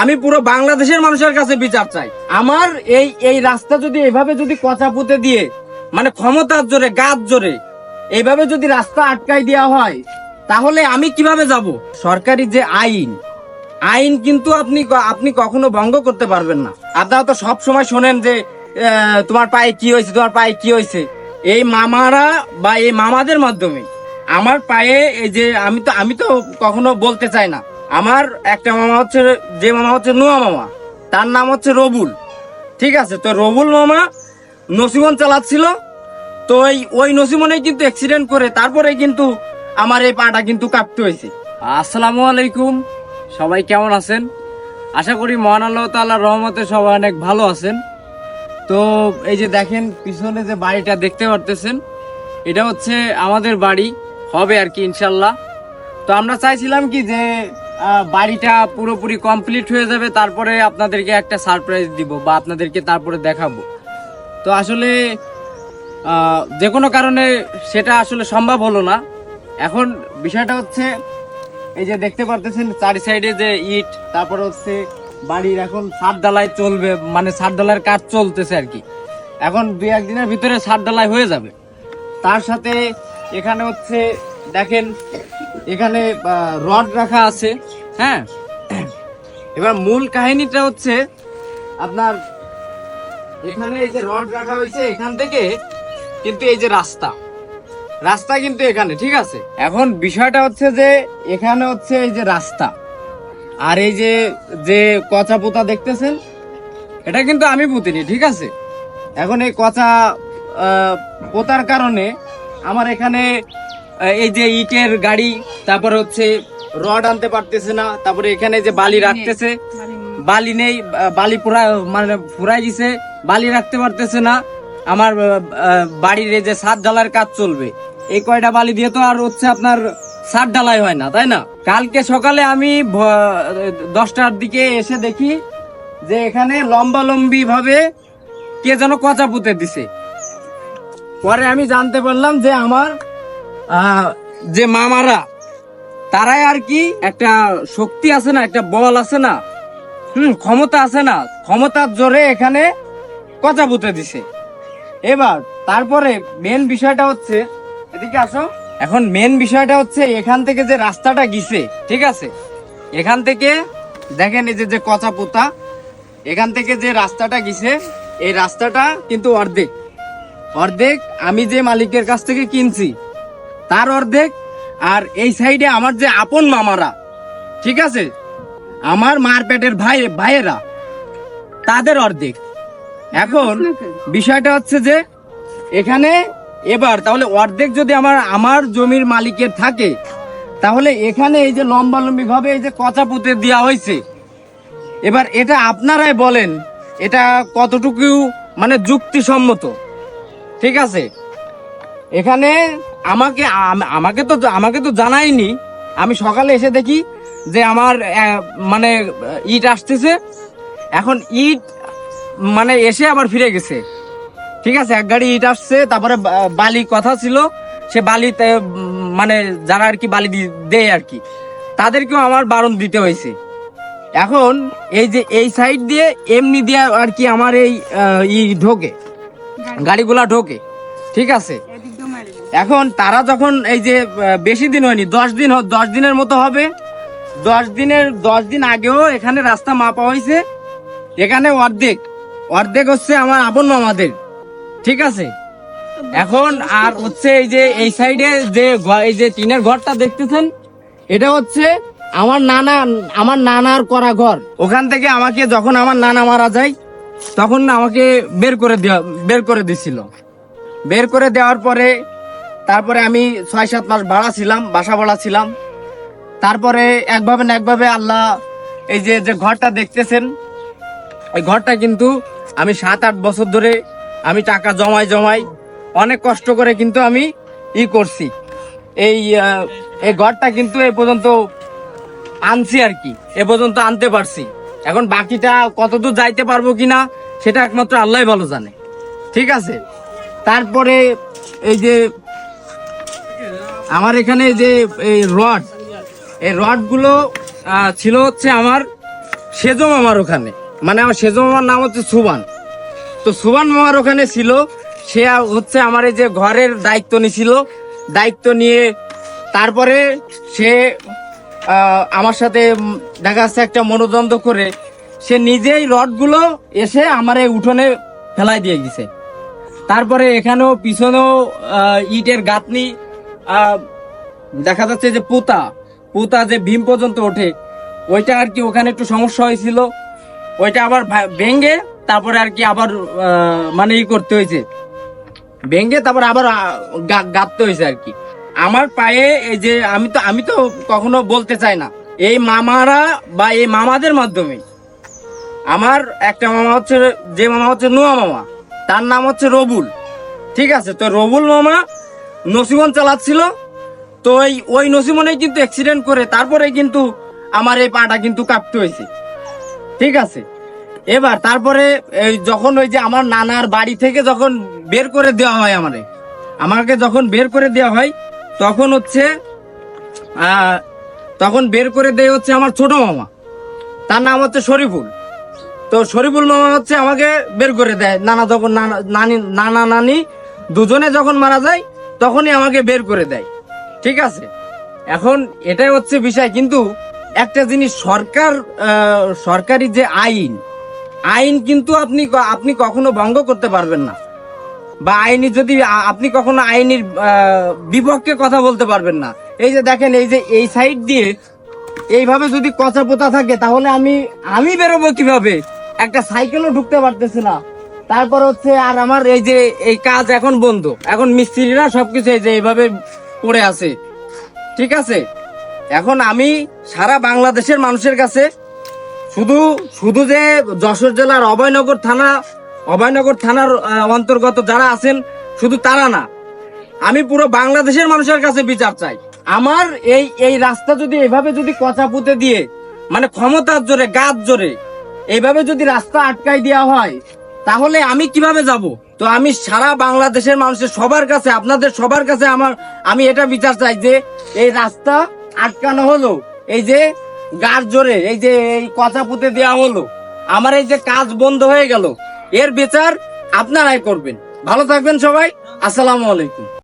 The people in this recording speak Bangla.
আমি পুরো বাংলাদেশের মানুষের কাছে বিচার চাই। আমার এই এই রাস্তা যদি এভাবে যদি কচা পুঁতে দিয়ে মানে ক্ষমতার জোরে গাছ জোরে এইভাবে যদি রাস্তা আটকাই দেওয়া হয়, তাহলে আমি কীভাবে যাব? সরকারি যে আইন আইন কিন্তু আপনি আপনি কখনো ভঙ্গ করতে পারবেন না। আপনারা তো সব সময় শোনেন যে তোমার পায়ে কি হয়েছে, তোমার পায়ে কি হয়েছে। এই মামারা বা এই মামাদের মাধ্যমে, আমার পায়ে এই যে, আমি তো আমি তো কখনো বলতে চাই না। আমার একটা মামা হচ্ছে যে মামা হচ্ছে নোয়া মামা, তার নাম হচ্ছে রবুল। ঠিক আছে, তো রবুল মামা নসিমন চালাচ্ছিল, তো ওই ওই নসিমনে কিন্তু অ্যাক্সিডেন্ট করে, তারপরে কিন্তু আমার এই পাটা কিন্তু কাঁপতে হয়েছে। আসসালামু আলাইকুম, সবাই কেমন আছেন? আশা করি মহান আল্লাহ তাআলার রহমতে সবাই অনেক ভালো আছেন। তো এই যে দেখেন, পিছনে যে বাড়িটা দেখতে পারতেছেন, এটা হচ্ছে আমাদের বাড়ি, হবে আর কি ইনশাল্লাহ তো আমরা চাইছিলাম কি যে বাড়িটা পুরোপুরি কমপ্লিট হয়ে যাবে, তারপরে আপনাদেরকে একটা সারপ্রাইজ দিব বা আপনাদেরকে তারপরে দেখাবো। তো আসলে যে কোনো কারণে সেটা আসলে সম্ভব হলো না। এখন বিষয়টা হচ্ছে, এই যে দেখতে পারতেছেন চারি সাইডে যে ইট, তারপর হচ্ছে বাড়ির এখন সাত ডালাই চলবে মানে সাত ডালাইয়ের কাজ চলতেছে আর কি। এখন দুই একদিনের ভিতরে সাত ডালাই হয়ে যাবে। তার সাথে এখানে হচ্ছে, দেখেন এখানে রড রাখা আছে হ্যাঁ? এবার মূল কাহিনীটা হচ্ছে, আপনার এখানে এই যে রড রাখা হয়েছে এখান থেকে কিন্তু এই যে রাস্তা রাস্তা কিন্তু এখানে, ঠিক আছে? এখন বিষয়টা হচ্ছে যে, এখানে হচ্ছে এই যে রাস্তা, আর এই যে যে কচা পোতা দেখতেছেন, এটা কিন্তু আমি পুঁতিনি, ঠিক আছে? এখন এই কচা পোতার কারণে আমার এখানে এই যে ইটের গাড়ি তারপর হচ্ছে রড আনতে পারতেছে না তারপরে এখানে যে বালি রাখতেছে বালি নেই। বালি পুরা মানে ফুরাই দিছে বালি রাখতে পারতেছে না। আমার বাড়ির এই যে সাত ডালার কাজ চলবে। এই কয়টা বালি দিয়ে তো আর হচ্ছে আপনার সাত ডালাই হয় না তাই না? কালকে সকালে আমি দশটার দিকে এসে দেখি যে এখানে লম্বা লম্বি ভাবে কে যেন কচা পুঁতে দিছে। পরে আমি জানতে পারলাম যে আমার যে মামারা, তারাই আর কি একটা শক্তি আছে না, একটা বল আছে না, হুম, ক্ষমতা আছে না, ক্ষমতার জোরে এখানে কচা পুঁতে দিছে। এবার তারপরে মেন বিষয়টা হচ্ছে, এদিকে আসো। এখন মেন বিষয়টা হচ্ছে এখান থেকে যে রাস্তাটা গিছে, ঠিক আছে? এখান থেকে দেখেন এই যে কচা পোতা, এখান থেকে যে রাস্তাটা গিছে, এই রাস্তাটা কিন্তু অর্ধেক। অর্ধেক আমি যে মালিকের কাছ থেকে কিনছি তার অর্ধেক, আর এই সাইডে আমার যে আপন মামারা, ঠিক আছে? আমার মার পেটের ভাই, ভাইয়েরা, তাদের অর্ধেক। এখন বিষয়টা হচ্ছে যে, এখানে এবার তাহলে অর্ধেক যদি আমার আমার জমির মালিকের থাকে, তাহলে এখানে এই যে লম্বা লম্বি ভাবে এই যে কচা পুঁতে দেওয়া হয়েছে, এবার এটা আপনারাই বলেন, এটা কতটুকু মানে যুক্তিসম্মত, ঠিক আছে? এখানে আমাকে আমাকে তো আমাকে তো জানায়নি। আমি সকালে এসে দেখি যে আমার মানে ইট আসতেছে। এখন ইট মানে এসে আবার ফিরে গেছে। ঠিক আছে এক গাড়ি ইট আসছে তারপরে বালি কথা ছিল। সে বালিতে মানে যারা আর কি বালি দেয় আর কি। তাদেরকেও আমার বারণ দিতে হয়েছে। এখন এই যে এই সাইড দিয়ে এমনি দিয়ে আর কি আমার এই ই ঢোকে। গাড়িগুলা ঢোকে। ঠিক আছে? এখন তারা যখন এই যে বেশি দিন হয়নি, দশ দিন দশ দিনের মতো হবে, দশ দিনের, দশ দিন আগেও এখানে রাস্তা মাপা হয়েছে। এখানে অর্ধেক। অর্ধেক হচ্ছে আমার আপন মামাদের। ঠিক আছে? এখন আর হচ্ছে এই যে, এই সাইডে যে এই যে টিনের ঘরটা দেখতেছেন, এটা হচ্ছে আমার নানা, আমার নানার করা ঘর। ওখান থেকে আমাকে যখন আমার নানা মারা যায়, তখন আমাকে বের করে দেওয়া বের করে দিছিল। বের করে দেওয়ার পরে তারপরে আমি ছয় সাত মাস ভাড়া ছিলাম, বাসা ভাড়া ছিলাম। তারপরে একভাবে না একভাবে আল্লাহ এই যে যে ঘরটা দেখতেছেন, এই ঘরটা কিন্তু আমি সাত আট বছর ধরে আমি টাকা জমাই জমাই অনেক কষ্ট করে কিন্তু আমি ই করছি। এই এই ঘরটা কিন্তু এ পর্যন্ত আনছি আর কি, এ পর্যন্ত আনতে পারছি। এখন বাকিটা কতদূর যাইতে পারব কি না সেটা একমাত্র আল্লাহ ভালো জানে। ঠিক আছে? তারপরে এই যে আমার এখানে যে এই রড এই রডগুলো ছিল হচ্ছে আমার সেজো মামার ওখানে। মানে আমার সেজো মামার নাম হচ্ছে সুবান। তো সুবান মামার ওখানে ছিল। সে হচ্ছে আমার এই যে ঘরের দায়িত্ব নিছিল। দায়িত্ব নিয়ে তারপরে সে আমার সাথে দেখা যাচ্ছে একটা মনোদ্বন্দ্ব করে সে নিজেই রডগুলো এসে আমার এই উঠোনে ফেলাই দিয়ে গেছে। তারপরে এখানেও পিছনেও ইটের গাঁথনি দেখা যাচ্ছে যে পুতা পুতা যে ভীম পর্যন্ত ওঠে ওইটা আর কি ওখানে একটু সমস্যা হয়েছিল। ওইটা আবার ভা- ভেঙে তারপরে আর কি আবার মানে ই করতে হয়েছে। ভেঙে তারপর আবার আহ, গা- গাঁথতে হয়েছে আর কি। আমার পায়ে এই যে আমি তো আমি তো কখনো বলতে চাই না। এই মামারা বা এই মামাদের মাধ্যমে। আমার একটা মামা হচ্ছে যে মামা হচ্ছে নোয়া মামা তার নাম হচ্ছে রবুল। ঠিক আছে তো রবুল মামা নসিমন চালাচ্ছিল। তো ওই ওই নসিমনে কিন্তু অ্যাক্সিডেন্ট করে তারপরে কিন্তু আমার এই পাটা কিন্তু কাঁপতে হয়েছে। ঠিক আছে? এবার তারপরে এই যখন ওই যে আমার নানার বাড়ি থেকে যখন বের করে দেওয়া হয় আমারে, আমাকে যখন বের করে দেওয়া হয়, তখন হচ্ছে তখন বের করে দেয় হচ্ছে আমার ছোট মামা। তার নাম হচ্ছে শরীফুল। তো শরীফুল মামা হচ্ছে আমাকে বের করে দেয়। নানা যখন, নানা, নানি নানা, নানি দুজনে যখন মারা যায় তখনই আমাকে বের করে দেয়। ঠিক আছে? এখন এটাই হচ্ছে বিষয়, কিন্তু একটা জিনিস, সরকার সরকারি যে আইন আইন কিন্তু আপনি আপনি কখনো ভঙ্গ করতে পারবেন না। বা আইনি যদি আপনি কখনো আইনের বিপক্ষে কথা বলতে পারবেন না। এই যে দেখেন, এই যে এই সাইড দিয়ে এইভাবে যদি কচা পোতা থাকে, তাহলে আমি আমি বেরোবো কীভাবে? একটা সাইকেলও ঢুকতে পারতেছে না। তারপর হচ্ছে আর আমার এই যে এই কাজ এখন বন্ধ। এখন মিস্ত্রিরা সবকিছু এই যে এইভাবে পড়ে আছে। ঠিক আছে? এখন আমি সারা বাংলাদেশের মানুষের কাছে শুধু শুধু যে যশোর জেলার অভয়নগর থানা, অভয়নগর থানার অন্তর্গত যারা আছেন, শুধু তারা না। আমি পুরো বাংলাদেশের মানুষের কাছে বিচার চাই। আমার এই এই রাস্তা যদি এভাবে যদি কচা পুঁতে দিয়ে মানে ক্ষমতার জোরে, গাছ জোরে, এইভাবে যদি রাস্তা আটকাই দেওয়া হয় তাহলে আমি কীভাবে যাব? তো আমি সারা বাংলাদেশের মানুষের সবার কাছে, আপনাদের সবার কাছে আমার, আমি এটা বিচার চাই যে এই রাস্তা আটকানো হলো, এই যে গাছ জোরে, এই যে এই কথা পুঁতে দেওয়া হলো, আমার এই যে কাজ বন্ধ হয়ে গেল, এর বিচার আপনারাই করবেন। ভালো থাকবেন সবাই, আসসালামু আলাইকুম।